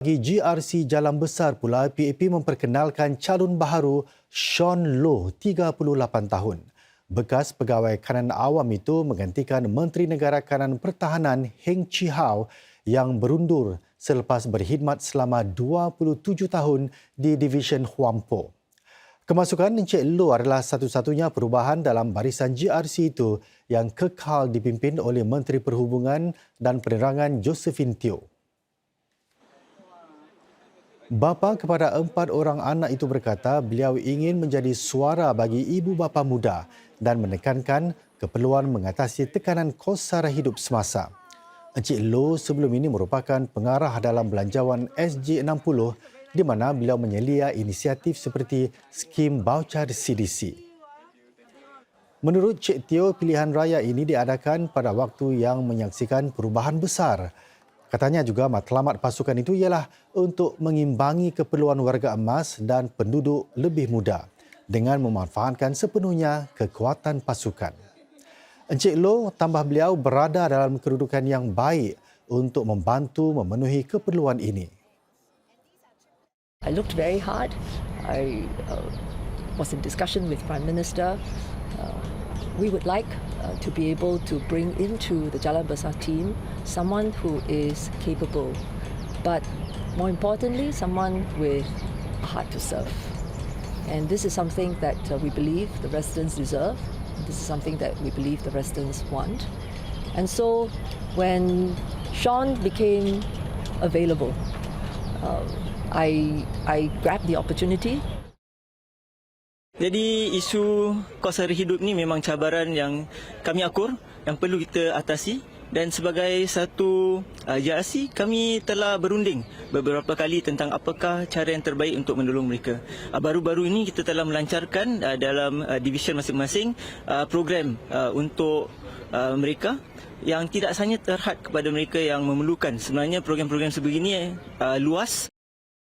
Bagi GRC Jalan Besar pula, PAP memperkenalkan calon baharu Sean Low, 38 tahun. Bekas pegawai kanan awam itu menggantikan Menteri Negara Kanan Pertahanan Heng Chee Hao yang berundur selepas berkhidmat selama 27 tahun di Division Huampo. Kemasukan Encik Low adalah satu-satunya perubahan dalam barisan GRC itu yang kekal dipimpin oleh Menteri Perhubungan dan Penerangan Josephine Teo. Bapa kepada empat orang anak itu berkata beliau ingin menjadi suara bagi ibu bapa muda dan menekankan keperluan mengatasi tekanan kos sara hidup semasa. Encik Low sebelum ini merupakan pengarah dalam belanjawan SG60 di mana beliau menyelia inisiatif seperti skim baucar CDC. Menurut Cik Teo, pilihan raya ini diadakan pada waktu yang menyaksikan perubahan besar. Katanya juga matlamat pasukan itu ialah untuk mengimbangi keperluan warga emas dan penduduk lebih muda dengan memanfaatkan sepenuhnya kekuatan pasukan. Encik Loh tambah beliau berada dalam kedudukan yang baik untuk membantu memenuhi keperluan ini. I looked very hard. I uh, was in discussion with Prime Minister. Uh, we would like uh, to be able to bring into the Jalan Besar team someone who is capable, but more importantly, someone with a heart to serve. And this is something that uh, we believe the residents deserve. This is something that we believe the residents want. And so when Sean became available, um, I, I grabbed the opportunity Jadi isu kos sara hidup ni memang cabaran yang kami akur yang perlu kita atasi dan sebagai satu uh, JRC kami telah berunding beberapa kali tentang apakah cara yang terbaik untuk menolong mereka. Uh, baru-baru ini kita telah melancarkan uh, dalam uh, division masing-masing uh, program uh, untuk uh, mereka yang tidak hanya terhad kepada mereka yang memerlukan. Sebenarnya program-program sebegini uh, luas